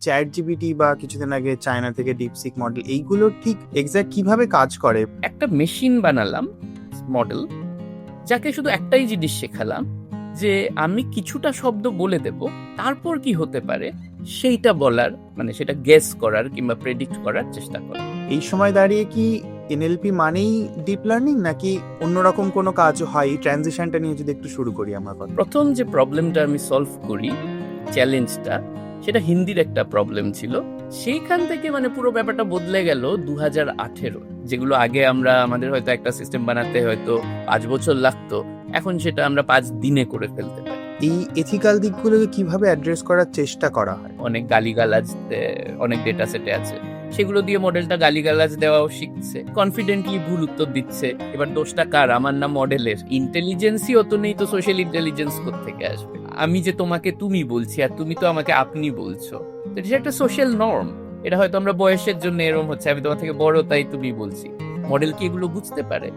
Chat GPT বা কিছুদিন আগে চায়না থেকে ডিপসিক মডেল এইগুলো ঠিক এক্স্যাক্ট কীভাবে কাজ করে? একটা মেশিন বানালাম মডেল যাকে শুধু একটাই জিনিস শেখালাম যে আমি কিছুটা শব্দ বলে দেব তারপর কি হতে পারে সেইটা বলার মানে সেটা গেস করার কিংবা প্রেডিক্ট করার চেষ্টা করা। এই সময় দাঁড়িয়ে কি এনএলপি মানেই ডিপ লার্নিং নাকি অন্যরকম কোনো কাজ হয়? এই ট্রানজিশনটা নিয়ে যদি একটু শুরু করি আমার প্রথম যে প্রবলেমটা আমি সলভ করি চ্যালেঞ্জটা সেটা হিন্দির একটা প্রবলেম ছিল। সেইখান থেকে মানে পুরো ব্যাপারটা বদলে গেল দু হাজার আঠেরো। যেগুলো আগে আমরা আমাদের হয়তো একটা সিস্টেম বানাতে হয়তো পাঁচ বছর লাগতো এখন সেটা আমরা পাঁচ দিনে করে ফেলতে পারি। এই এথিক্যাল দিকগুলোকে কীভাবে অ্যাড্রেস করার চেষ্টা করা হয়? অনেক গালিগালাজ অনেক ডেটা সেটে আছে। সেগুলো দিয়ে মডেলটা গালিগালাজ দেওয়াও শিখছে। কনফিডেন্টলি ভুল উত্তর দিচ্ছে। এবার দোষটা কার? আমার না মডেলের ইন্টেলিজেন্সই অত নেই তো সোশ্যাল ইন্টেলিজেন্স থেকে আসবে? আমি যে তোমাকে তুমি বলছি আর তুমি তো আমাকে আপনি বলছো। তো এটা একটা সোশ্যাল নর্ম এটা হয়তো আমরা বয়সের জন্য এরকম হচ্ছে, আমি তোমার থেকে বড় তাই তুমি বলছি। মডেল কি এগুলো বুঝতে পারে?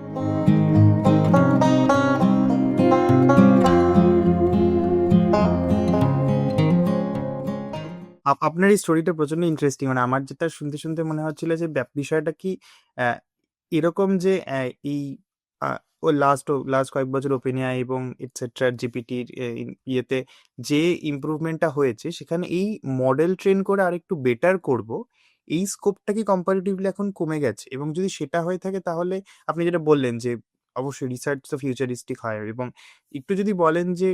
আপ- আপনার এই স্টোরিটা প্রচণ্ড ইন্টারেস্টিং মানে আমার যেটা শুনতে শুনতে মনে হচ্ছিল যে বিষয়টা কি এরকম যে এই ও লাস্ট লাস্ট কয়েক বছর ওপেন এআই এবং এটসেট্রা জিপিটির ইয়েতে যে ইমপ্রুভমেন্টটা হয়েছে, সেখানে এই মডেল ট্রেন করে আরেকটু বেটার করব, এই স্কোপটা কি কম্পারেটিভলি এখন কমে গেছে? এবং যদি সেটা হয়ে থাকে তাহলে আপনি যেটা বললেন যে, অবশ্যই রিসার্চ তো ফিউচারিস্টিক হয় এবং একটু যদি বলেন যে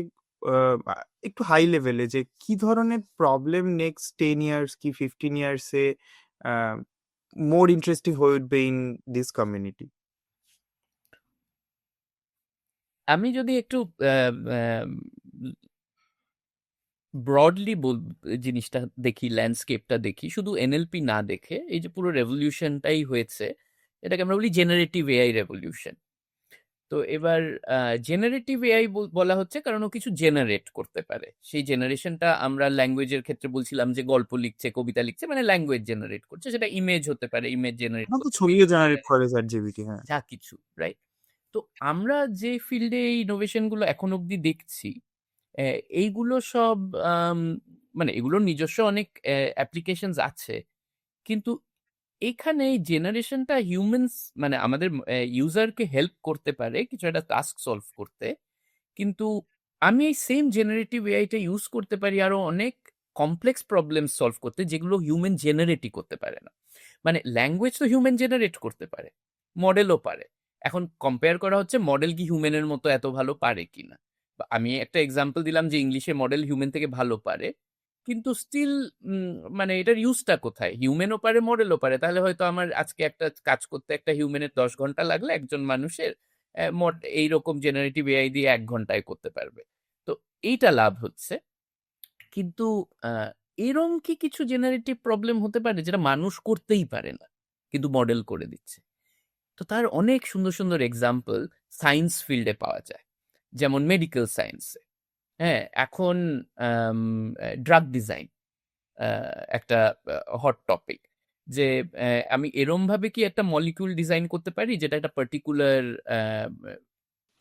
একটু হাই লেভেলে যে, কি ধরনের প্রবলেম নেক্সট টেন ইয়ার্স কি ফিফটিন ইয়ার্সে মোর ইন্টারেস্টিং হয়ে উঠবে ইন দিস কমিউনিটি আমি যদি একটু ব্রডলি জিনিসটা দেখি ল্যান্ডস্কেপটা দেখি শুধু এনএলপি না দেখে এই যে পুরো রেভলিউশনটাই হয়েছে এটাকে আমরা বলি জেনারেটিভ এআই রেভলিউশন তো এবার জেনারেটিভ এআই বলা হচ্ছে কারণ ও কিছু জেনারেট করতে পারে। সেই জেনারেশনটা আমরা ল্যাঙ্গুয়েজের ক্ষেত্রে বলছিলাম যে গল্প লিখছে কবিতা লিখছে মানে ল্যাঙ্গুয়েজ জেনারেট করছে সেটা ইমেজ হতে পারে ইমেজ জেনারেট তো ছবিও জেনারেট করে হ্যাঁ। যা কিছু রাইট তো আমরা যে ফিল্ডে এই ইনোভেশনগুলো এখন অবধি দেখছি এইগুলো সব মানে এগুলোর নিজস্ব অনেক অ্যাপ্লিকেশনস আছে। কিন্তু এখানে এই জেনারেশনটা হিউম্যানস মানে আমাদের ইউজারকে হেল্প করতে পারে, কিছু একটা টাস্ক সলভ করতে। কিন্তু আমি এই সেম জেনারেটিভ এআইটা ইউজ করতে পারি আরও অনেক কমপ্লেক্স প্রবলেম সলভ করতে, যেগুলো হিউম্যান জেনারেটই করতে পারে না। মানে ল্যাঙ্গুয়েজ তো হিউম্যান জেনারেট করতে পারে মডেলও পারে। এখন কম্পেয়ার করা হচ্ছে মডেল কি হিউম্যানের মতো এত ভালো পারে কিনা? আমি একটা এক্সাম্পল দিলাম যে ইংলিশে মডেল হিউম্যান থেকে ভালো পারে, কিন্তু স্টিল মানে এটার ইউজটা কোথায়? হিউম্যানও পারে মডেলও পারে। তাহলে হয়তো আমার আজকে একটা কাজ করতে একটা হিউম্যানের দশ ঘণ্টা লাগলে একজন মানুষের এইরকম জেনারেটিভ এআই দিয়ে এক ঘন্টায় করতে পারবে। তো এইটা লাভ হচ্ছে। কিন্তু এরম কি কিছু জেনারেটিভ প্রবলেম হতে পারে যেটা মানুষ করতেই পারে না, কিন্তু মডেল করে দিচ্ছে? তো তার অনেক সুন্দর সুন্দর এক্সাম্পল সায়েন্স ফিল্ডে পাওয়া যায়। যেমন মেডিকেল সায়েন্সে হ্যাঁ এখন ড্রাগ ডিজাইন একটা হট টপিক যে আমি এরমভাবে কি একটা মলিকিউল ডিজাইন করতে পারি যেটা একটা particular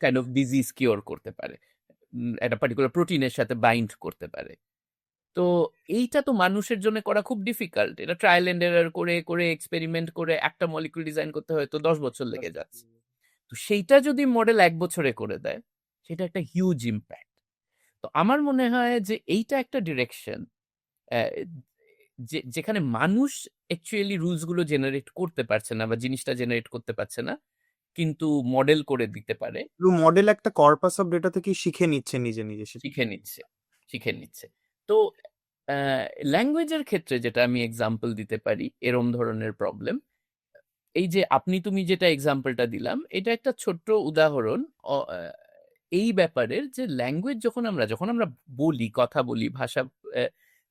kind of disease cure করতে পারে একটা পার্টিকুলার প্রোটিনের সাথে বাইন্ড করতে পারে। তো এইটা তো মানুষের জন্য করা খুব ডিফিকাল্ট এটা ট্রায়াল এন্ড এরার করে করে এক্সপেরিমেন্ট করে একটা মলিকিউল ডিজাইন করতে হয়তো দশ বছর লেগে যাচ্ছে। তো সেইটা যদি মডেল এক বছরে করে দেয় সেটা একটা হিউজ ইম্প্যাক্ট তো আমার মনে হয় যে এইটা একটা ডিরেকশন যেখানে মানুষ অ্যাকচুয়ালি রুলসগুলো জেনারেট করতে পারছে না বা জিনিসটা জেনারেট করতে পারছে না কিন্তু মডেল করে দিতে পারে। মডেল একটা কর্পাস অফ ডেটা থেকে শিখে নিচ্ছে নিজে নিজে শিখে নিচ্ছে শিখে নিচ্ছে। তো ল্যাঙ্গুয়েজের ক্ষেত্রে যেটা আমি এক্সাম্পল দিতে পারি, এরম ধরনের প্রবলেম এই যে আপনি তুমি যেটা এক্সাম্পলটা দিলাম, এটা একটা ছোট্ট উদাহরণ এই ব্যাপারের যে ল্যাঙ্গুয়েজ যখন আমরা যখন আমরা বলি, কথা বলি, ভাষা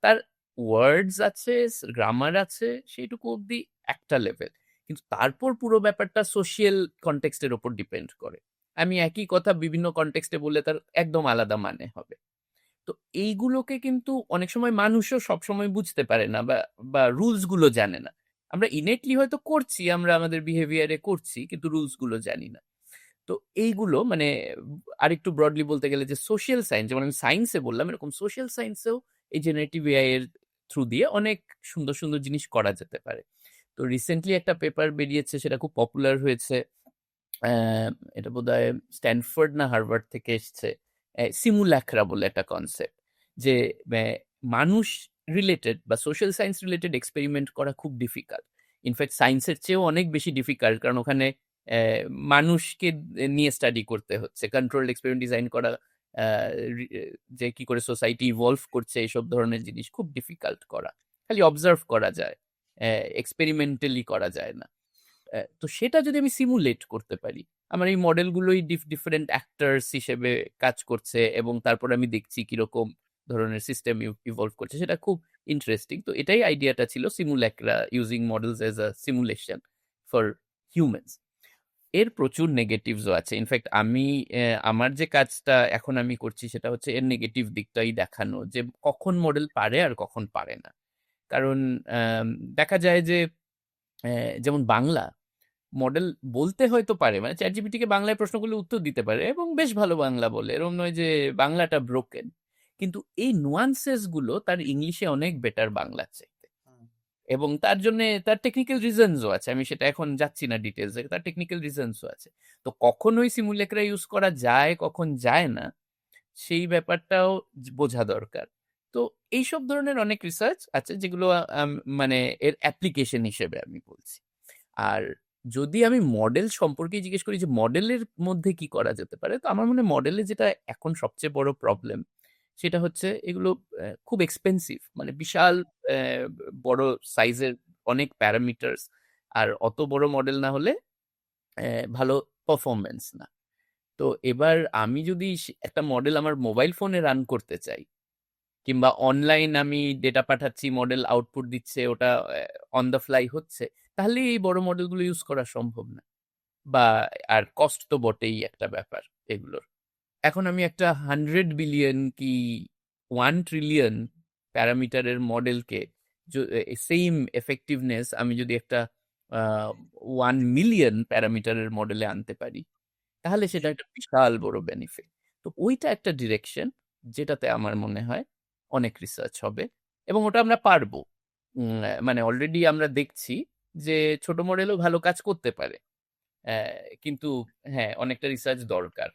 তার ওয়ার্ডস আছে গ্রামার আছে, সেইটুকু অবধি একটা লেভেল কিন্তু তারপর পুরো ব্যাপারটা সোশিয়াল কনটেক্সটের ওপর ডিপেন্ড করে। আমি একই কথা বিভিন্ন কনটেক্সটে বললে তার একদম আলাদা মানে হবে। তো এইগুলোকে কিন্তু অনেক সময় মানুষও সবসময় বুঝতে পারে না বা বা রুলসগুলো জানে না। আমরা ইনেটলি হয়তো করছি, আমরা আমাদের বিহেভিয়ারে করছি, কিন্তু রুলসগুলো জানি না। তো এইগুলো মানে আরেকটু ব্রডলি বলতে গেলে যে সোশ্যাল সায়েন্স যেমন আমি সায়েন্সে বললাম, এরকম সোশ্যাল সায়েন্সেও এই জেনারেটিভ এআই এর থ্রু দিয়ে অনেক সুন্দর সুন্দর জিনিস করা যেতে পারে। তো রিসেন্টলি একটা পেপার বেরিয়েছে, সেটা খুব পপুলার হয়েছে এটা বোধ হয় স্ট্যানফোর্ড না হার্ভার্ড থেকে এসছে। সিমুল্যাকরা বলে একটা কনসেপ্ট যে মানুষ রিলেটেড বা সোশ্যাল সায়েন্স রিলেটেড এক্সপেরিমেন্ট করা খুব ডিফিকাল্ট ইনফ্যাক্ট সায়েন্সের চেয়েও অনেক বেশি ডিফিকাল্ট কারণ ওখানে মানুষকে নিয়ে স্টাডি করতে হচ্ছে। কন্ট্রোল এক্সপেরিমেন্ট ডিজাইন করা যে, কি করে সোসাইটি ইভলভ করছে এইসব ধরনের জিনিস খুব ডিফিকাল্ট করা। খালি অবজার্ভ করা যায় এক্সপেরিমেন্টালি করা যায় না। তো সেটা যদি আমি সিমুলেট করতে পারি আমার এই মডেলগুলোই ডিফ ডিফারেন্ট অ্যাক্টার্স হিসেবে কাজ করছে এবং তারপর আমি দেখছি কীরকম ধরনের সিস্টেম ইভলভ করছে, সেটা খুব ইন্টারেস্টিং তো এটাই আইডিয়াটা ছিল সিমুলেকরা using models as a simulation for humans এর প্রচুর নেগেটিভসও আছে। ইনফ্যাক্ট আমি আমার যে কাজটা এখন আমি করছি, সেটা হচ্ছে এর নেগেটিভ দিকটাই দেখানো যে কখন মডেল পারে আর কখন পারে না। কারণ দেখা যায় যে যেমন বাংলা মডেল বলতে হয়তো পারে মানে চ্যাট জিপিটিকে বাংলায় প্রশ্ন করলে উত্তর দিতে পারে এবং বেশ ভালো বাংলা বলে। এরকম নয় যে বাংলাটা ব্রোকেন কিন্তু এই নুয়ান্সেসগুলো তার ইংলিশে অনেক বেটার বাংলা চাইতে। এবং তার জন্য তার টেকনিক্যাল রিজনসও আছে। আমি সেটা এখন যাচ্ছি না ডিটেলসে তার টেকনিক্যাল রিজনসও আছে। তো কখন ওই সিমুলেকরা ইউজ করা যায় কখন যায় না সেই ব্যাপারটাও বোঝা দরকার। তো এইসব ধরনের অনেক রিসার্চ আছে যেগুলো মানে এর অ্যাপ্লিকেশন হিসেবে আমি বলছি। আর যদি আমি মডেল সম্পর্কে জিজ্ঞেস করি যে মডেলের মধ্যে কি করা যেতে পারে? তো আমার মনে মডেলে যেটা এখন সবচেয়ে বড় প্রবলেম সেটা হচ্ছে এগুলো খুব এক্সপেন্সিভ মানে বিশাল বড় সাইজের অনেক প্যারামিটার্স আর অত বড় মডেল না হলে ভালো পারফরমেন্স না। তো এবার আমি যদি একটা মডেল আমার মোবাইল ফোনে রান করতে চাই, কিংবা অনলাইন আমি ডেটা পাঠাচ্ছি মডেল আউটপুট দিচ্ছে, ওটা অন দ্য ফ্লাই হচ্ছে তাহলে এই বড় মডেলগুলো ইউজ করা সম্ভব না। বা, আর কস্ট তো বটেই একটা ব্যাপার এগুলোর। এখন আমি একটা হান্ড্রেড বিলিয়ন কি ওয়ান ট্রিলিয়ন প্যারামিটারের মডেলকে সেম এফেক্টিভনেস আমি যদি একটা ওয়ান মিলিয়ন প্যারামিটারের মডেলে আনতে পারি, তাহলে সেটা একটা বিশাল বড় বেনিফিট তো ওইটা একটা ডিরেকশন যেটাতে আমার মনে হয় অনেক রিসার্চ হবে এবং ওটা আমরা পারব। মানে অলরেডি আমরা দেখছি যে ছোট মডেলও ভালো কাজ করতে পারে। কিন্তু হ্যাঁ অনেকটা রিসার্চ দরকার।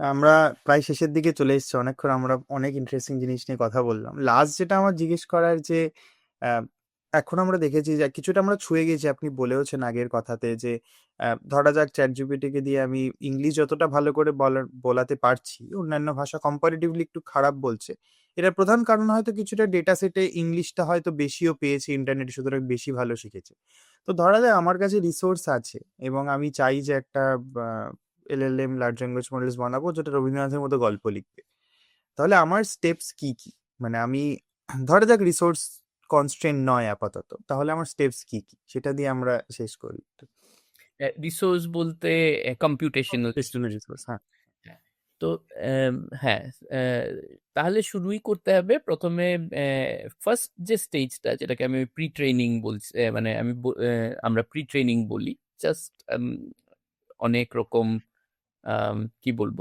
আমরা প্রায় শেষের দিকে চলে এসেছি, অনেকক্ষণ আমরা অনেক ইন্টারেস্টিং জিনিস নিয়ে কথা বললাম। লাস্ট যেটা আমার জিজ্ঞেস করার যে এখন আমরা দেখেছি যে, কিছুটা আমরা ছুঁয়ে গেছি, আপনি বলেওছেন আগের কথাতে যে ধরা যাক চ্যাট জিপিটিকে দিয়ে আমি ইংলিশ যতটা ভালো করে বলাতে পারছি, অন্যান্য ভাষা কম্পারেটিভলি একটু খারাপ বলছে। এটার প্রধান কারণ হয়তো কিছুটা ডেটা সেটে ইংলিশটা হয়তো বেশিও পেয়েছে ইন্টারনেটে সুতরাং বেশি ভালো শিখেছে। তো ধরা যায় আমার কাছে রিসোর্স আছে এবং আমি চাই যে একটা এলএলএম লার্জ ল্যাঙ্গুয়েজ মডেলস বানাবো যেটা রবীন্দ্রনাথের মতো গল্প লিখবে। তাহলে আমার স্টেপস কি কি? মানে আমি ধরা যাক রিসোর্স কনস্ট্রেন্ট নয় আপাতত তাহলে আমার স্টেপস কি কি? সেটা দিয়ে আমরা শেষ করি। রিসোর্স বলতে কম্পিউটেশনাল রিসোর্স হ্যাঁ। তো হ্যাঁ তাহলে শুরুই করতে হবে প্রথমে ফার্স্ট যে স্টেজটা যেটাকে আমি প্রি ট্রেনিং বলছি মানে আমি আমরা প্রি ট্রেনিং বলি জাস্ট অনেক রকম কি বলব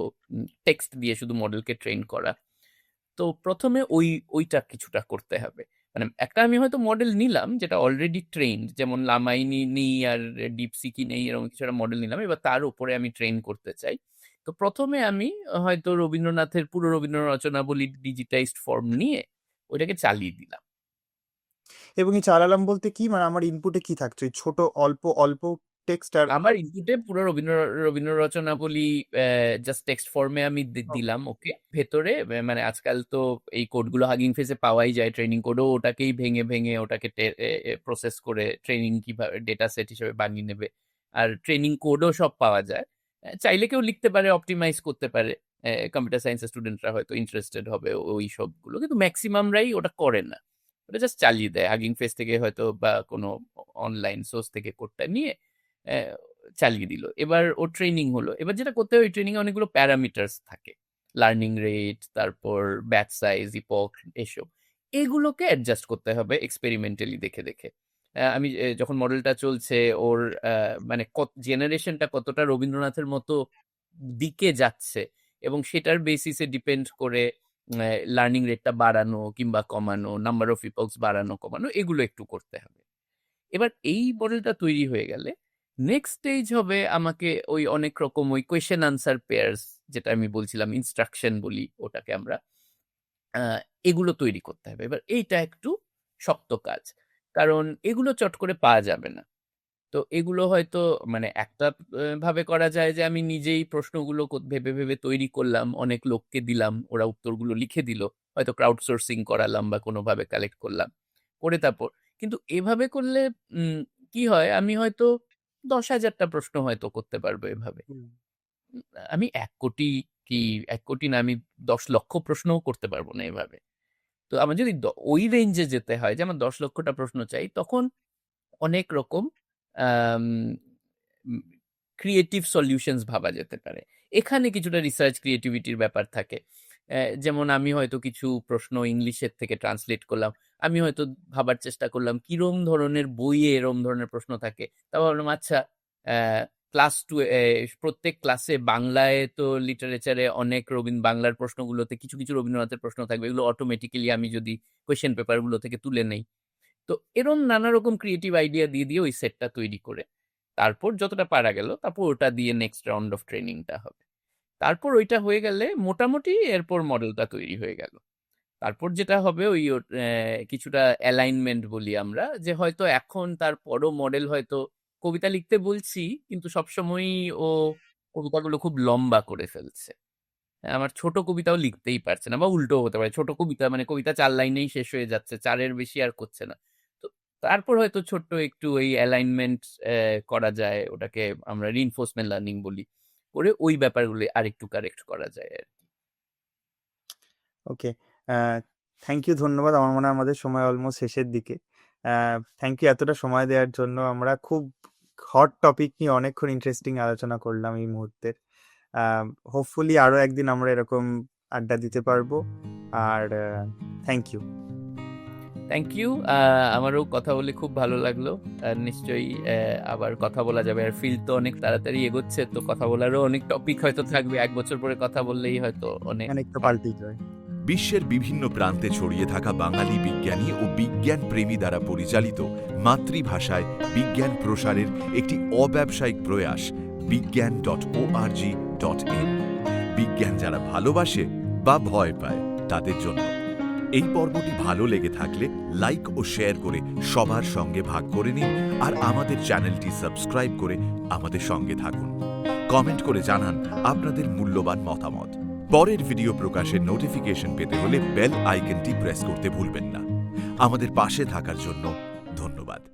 টেক্সট দিয়ে শুধু মডেলকে ট্রেন করা। তো প্রথমে ওই, ওইটা কিছুটা করতে হবে। মানে একটা আমি হয়তো মডেল নিলাম যেটা অলরেডি ট্রেন্ড যেমন লামাইনি নেই আর ডিপসিকি নেই, এরকম কিছু একটা মডেল নিলাম, এবার তার উপরে আমি ট্রেন করতে চাই। তো প্রথমে আমি হয়তো রবীন্দ্রনাথের পুরো রবীন্দ্র রচনাবলী ডিজিটাইজড ফর্ম নিয়ে ওইটাকে চালিয়ে দিলাম। এবং এই চালালাম বলতে কি? মানে আমার ইনপুটে কি থাকছে? ছোট অল্প অল্প টেক্সট আর আমার ইনপুটে পুরো রবীন্দ্র রবীন্দ্র রচনাবলী জাস্ট টেক্সট ফর্মে আমি দিলাম ওকে ভেতরে মানে আজকাল তো এই কোডগুলো হাগিং ফেসে পাওয়াই যায়। ট্রেনিং কোডও ওটাকেই ভেঙে ভেঙে ওটাকে প্রসেস করে ট্রেনিং কীভাবে ডেটা সেট হিসেবে বানিয়ে নেবে। আর ট্রেনিং কোডও সব পাওয়া যায়। চাইলে কেউ লিখতে পারে অপটিমাইজ করতে পারে। কম্পিউটার সায়েন্সের স্টুডেন্টরা হয়তো ইন্টারেস্টেড হবে ওই সবগুলো। কিন্তু ম্যাক্সিমামরাই ওটা করে না। ওটা জাস্ট চালিয়ে দেয়। হাগিং ফেস থেকে হয়তো বা কোনো অনলাইন সোর্স থেকে কোডটা নিয়ে চালিয়ে দিল। এবার ও ট্রেনিং হলো। এবার যেটা করতে হয়, ওই ট্রেনিং এ অনেকগুলো প্যারামিটার্স থাকে। লার্নিং রেট তারপর ব্যাচ সাইজ ইপক এসব। এগুলোকে অ্যাডজাস্ট করতে হবে এক্সপেরিমেন্টালি দেখে দেখে। আমি যখন মডেলটা চলছে, ওর মানে কত, জেনারেশনটা কতটা রবীন্দ্রনাথের মতো দিকে যাচ্ছে এবং সেটার বেসিসে ডিপেন্ড করে লার্নিং রেটটা বাড়ানো কিংবা কমানো নাম্বার অফ পিপলস বাড়ানো, কমানো, এগুলো একটু করতে হবে। এবার এই মডেলটা তৈরি হয়ে গেলে নেক্সট স্টেজ হবে আমাকে ওই অনেক রকম ওই কোয়েশ্চেন আনসার পেয়ার্স যেটা আমি বলছিলাম ইনস্ট্রাকশন বলি ওটাকে আমরা এগুলো তৈরি করতে হবে। এবার এইটা একটু শক্ত কাজ। কারণ এগুলো চট করে পাওয়া যাবে না। তো এগুলো হয়তো মানে একটা ভাবে করা যায় যে আমি নিজেই প্রশ্নগুলো ভেবে ভেবে তৈরি করলাম অনেক লোককে দিলাম ওরা উত্তরগুলো লিখে দিল হয়তো ক্রাউড সোর্সিং করালাম বা কোনোভাবে কালেক্ট করলাম করে তারপর। কিন্তু এভাবে করলে কি হয়? আমি হয়তো দশ হাজারটা প্রশ্ন হয়তো করতে পারব এভাবে। আমি এক কোটি কি এক কোটি না আমি দশ লক্ষ প্রশ্নও করতে পারব না এভাবে। তো আমার যদি ওই রেঞ্জে যেতে হয়, যে আমার দশ লক্ষটা প্রশ্ন চাই, তখন অনেক রকম ক্রিয়েটিভ সলিউশনস ভাবা যেতে পারে। এখানে কিছুটা রিসার্চ ক্রিয়েটিভিটির ব্যাপার থাকে। যেমন আমি হয়তো কিছু প্রশ্ন ইংলিশের থেকে ট্রান্সলেট করলাম, আমি হয়তো ভাবার চেষ্টা করলাম, কিরম ধরনের বইয়ে এরম ধরনের প্রশ্ন থাকে? তা ভাবলাম আচ্ছা ক্লাস টু প্রত্যেক ক্লাসে বাংলায় তো লিটারেচারে অনেক রবীন্দ্র বাংলার প্রশ্নগুলোতে কিছু কিছু রবীন্দ্রনাথের প্রশ্ন থাকবে। এগুলো অটোমেটিক্যালি আমি যদি কোয়েশ্চেন পেপারগুলো থেকে তুলে নেই। তো এরম নানা রকম ক্রিয়েটিভ আইডিয়া দিয়ে দিয়ে ওই সেটটা তৈরি করে। তারপর যতটা পারা গেল, তারপর ওটা দিয়ে নেক্সট রাউন্ড অফ ট্রেনিংটা হবে। তারপর ওইটা হয়ে গেলে মোটামুটি এরপর মডেলটা তৈরি হয়ে গেল। তারপর যেটা হবে ওই কিছুটা অ্যালাইনমেন্ট বলি আমরা, যে হয়তো এখন তার পরও মডেল হয়তো কবিতা লিখতে বলছি কিন্তু সবসময়ই ও কবিতাগুলো খুব লম্বা করে ফেলছে। হ্যাঁ, আমার ছোট কবিতাও লিখতেই পারছে না বা উল্টো হতে পারে। ছোট কবিতা মানে কবিতা চার লাইনেই শেষ হয়ে যাচ্ছে চারের বেশি আর করছে না। তো তারপর হয়তো ছোট্ট একটু এই অ্যালাইনমেন্ট করা যায় ওটাকে আমরা রিনফোর্সমেন্ট লার্নিং বলি। করে ওই ব্যাপারগুলো আরেকটু কারেক্ট করা যায় আর কি। ওকে থ্যাংক ইউ ধন্যবাদ। আমার মনে হয় আমাদের সময় অলমোস্ট শেষের দিকে। থ্যাংক ইউ এতটা সময় দেওয়ার জন্য। আমরা খুব হট টপিক নিয়ে অনেকক্ষণ ইন্টারেস্টিং আলোচনা করলাম এই মুহূর্তের হোপফুলি আরও একদিন আমরা এরকম আড্ডা দিতে পারব। আর থ্যাংক ইউ থ্যাংক ইউ আমারও কথা বলে খুব ভালো লাগল। আর নিশ্চয়ই আবার কথা বলা যাবে। আর ফিল্ড তো অনেক তাড়াতাড়ি এগোচ্ছে তো কথা বলারও অনেক টপিক হয়তো থাকবে। এক বছর পরে কথা বললেই হয়তো অনেক অনেকটা পাল্টেই যায়। বিশ্বের বিভিন্ন প্রান্তে ছড়িয়ে থাকা বাঙালি বিজ্ঞানী ও বিজ্ঞান প্রেমী দ্বারা পরিচালিত মাতৃভাষায় বিজ্ঞান প্রসারের একটি অব্যবসায়িক প্রয়াস, বিজ্ঞান ডট ও ওআরজি ডট ইন বিজ্ঞান যারা ভালোবাসে বা ভয় পায়, তাদের জন্য। এই পর্বটি ভালো লেগে থাকলে লাইক ও শেয়ার করে সবার সঙ্গে ভাগ করে নিন আর আমাদের চ্যানেলটি সাবস্ক্রাইব করে আমাদের সঙ্গে থাকুন। কমেন্ট করে জানান আপনাদের মূল্যবান মতামত। পরের ভিডিও প্রকাশের নোটিফিকেশন পেতে হলে বেল আইকনটি প্রেস করতে ভুলবেন না। আমাদের পাশে থাকার জন্য ধন্যবাদ।